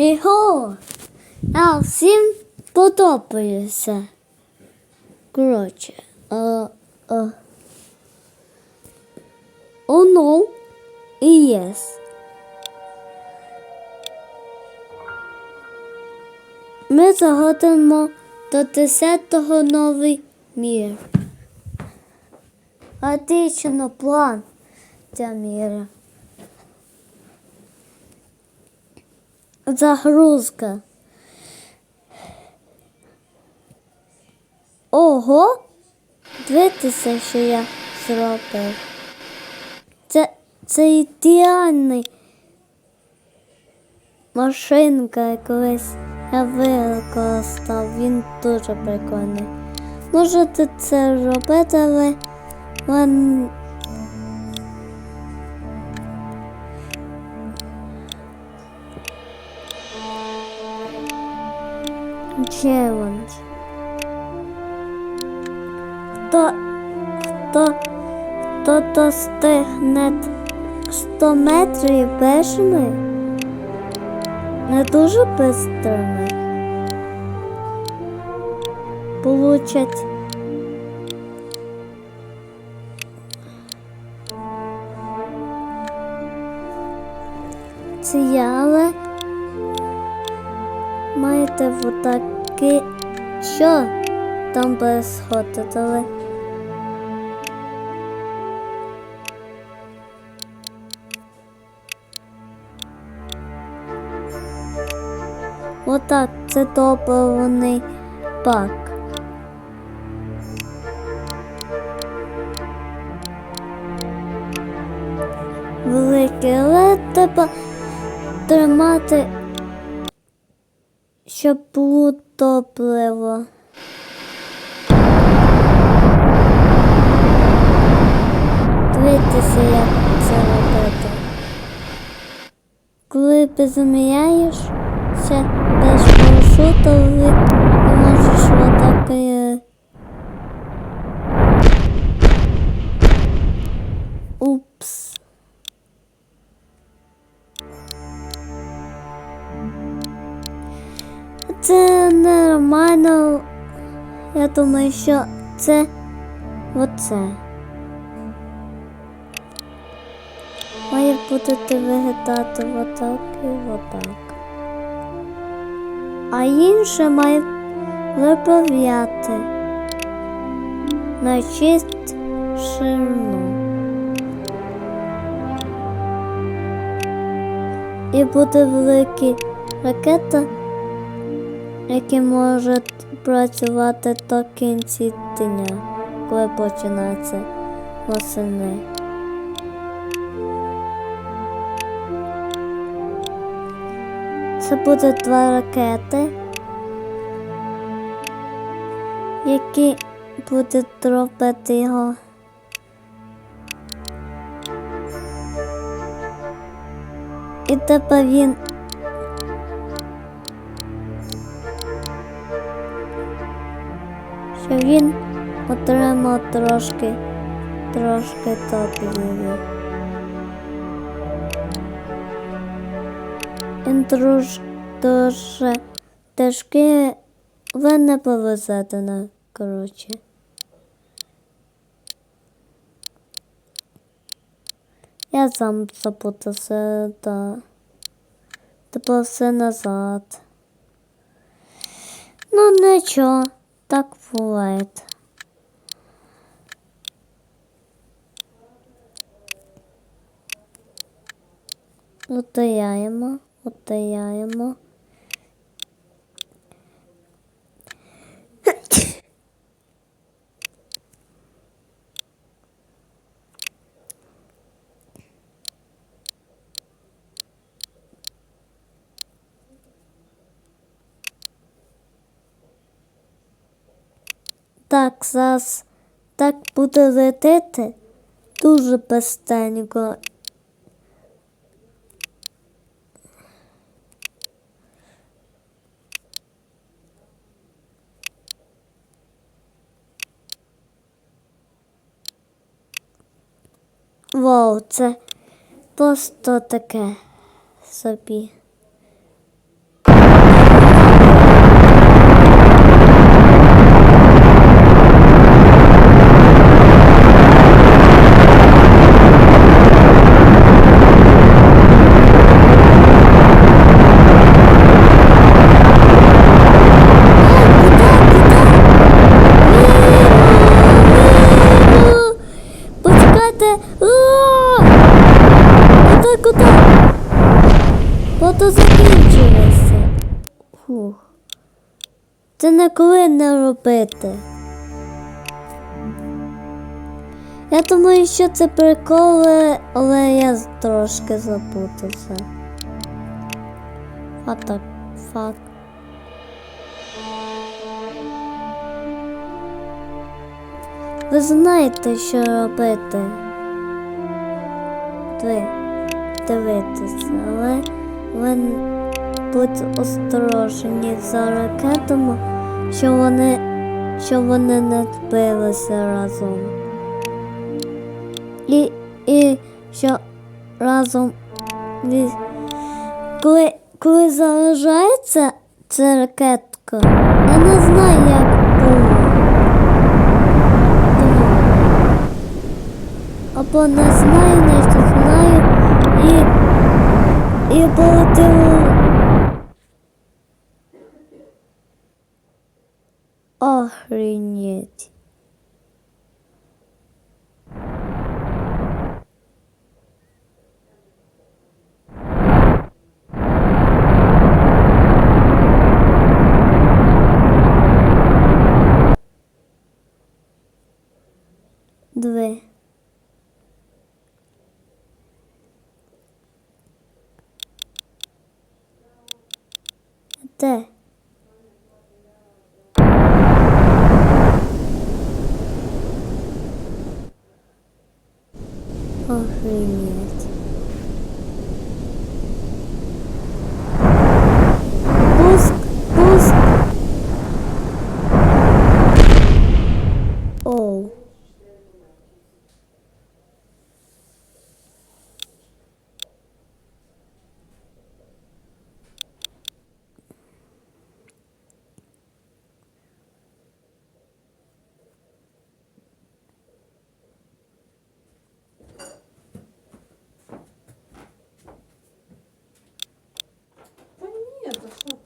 Його! А всім подобається. Коротше. А, а. Oh і yes. Ми заходимо до 10-го новий мір. Отлично план для міра. Загрузка. Ого! Дивіться, що я зробив. Це, це ідеальний машинка колись я використав. Він дуже прикольний. Можете це робити, але він челендж. Хто, хто, хто достигне 100 метрів першими, не дуже бистрими, получать. Ці але маєте отаки, що там безходили. Отак, це топований пак. Великий, але треба тримати, щоб було топливо. Дивіться, як це робити. Коли приземляєшся без парашуту, ви можеш отак. Я думаю, що це оце. Має бути виглядати отак і отак. А інше має виправляти на чисть ширину. І буде великі ракета, які можуть працювати до кінці дня, коли починається восени. Це буде два ракети, які будуть робити його. І тепер він що він отримав трошки, трошки топліві. Він трош, дуже тяжкий, ви не повезете на коротше. Я сам запутався, да. Все назад. Ну нічого, так буває. Отаяємо, утаяємо. Так, зараз так буде летити дуже безстенько. Вау, це просто таке собі. Фух. Це ніколи не робити. Я думаю, що це приколи, але я трошки запутався. А так, фак. Ви знаєте, що робити. Ви дивитися, але ви будь осторожні за ракетами, що вони, що вони не збилися разом. І, і що разом коли, коли заражається ця ракетка, я не знаю, як було. Або не знаю, не знаю і, і полетіло. Охренеть. Дві. Де? Охренеть. Пуск, пуск. Оу. Та ні, та що ти? Я вірую, що це.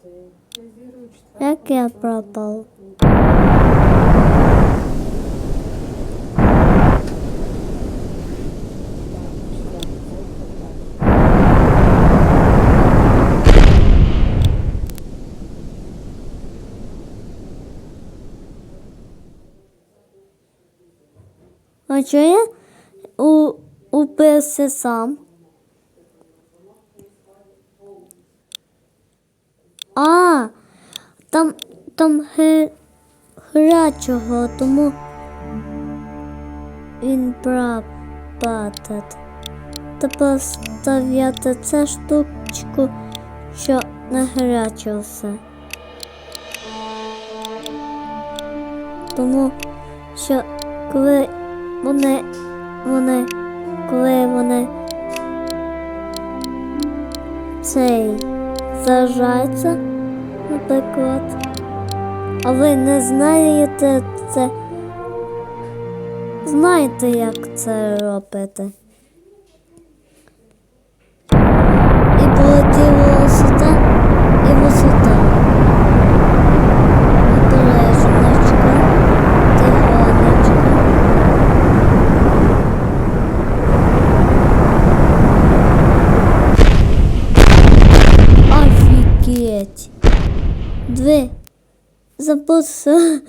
Як я пропав? А чого я у, упився сам? А, там, там ге, гарячого, тому він пропадет. Тепер ставляти це штучку, що не гаряче все. Тому що коли вони, вони, коли вони цей заражається, наприклад, а ви не знаєте це, знаєте, як це робити. Забувся.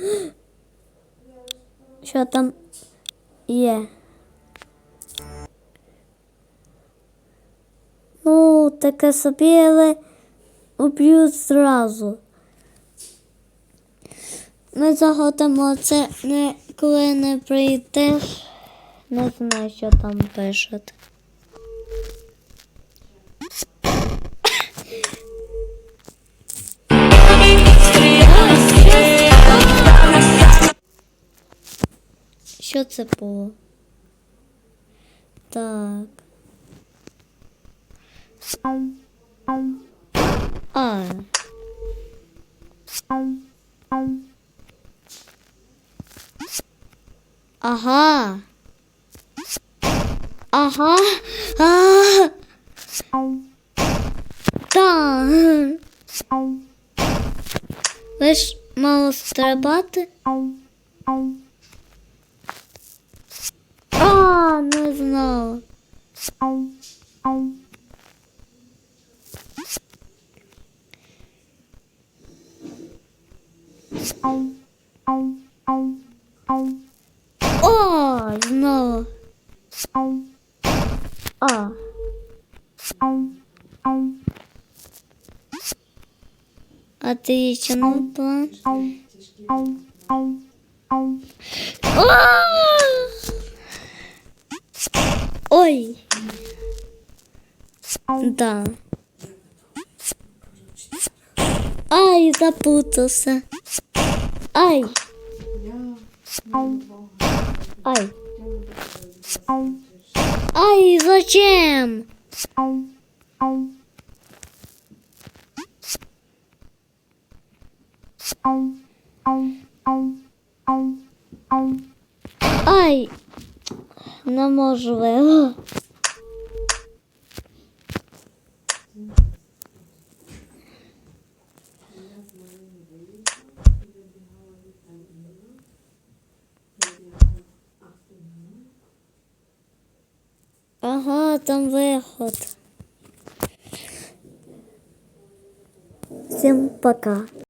Що там є? Ну, таке собі, але уб'ю зразу. Ми заходимо це не коли не прийдеш. Не знаю, що там пишете. Що це було? Так. А. Ага. Ага. А. Так. Ви ж мало стрибати? А, не знала. О, знала. А. Отлично, план. Ой. Да. Ай, запутался. Ай, ай. Ай, зачем? Ай, не можу. Ага, там виход. Всім пока.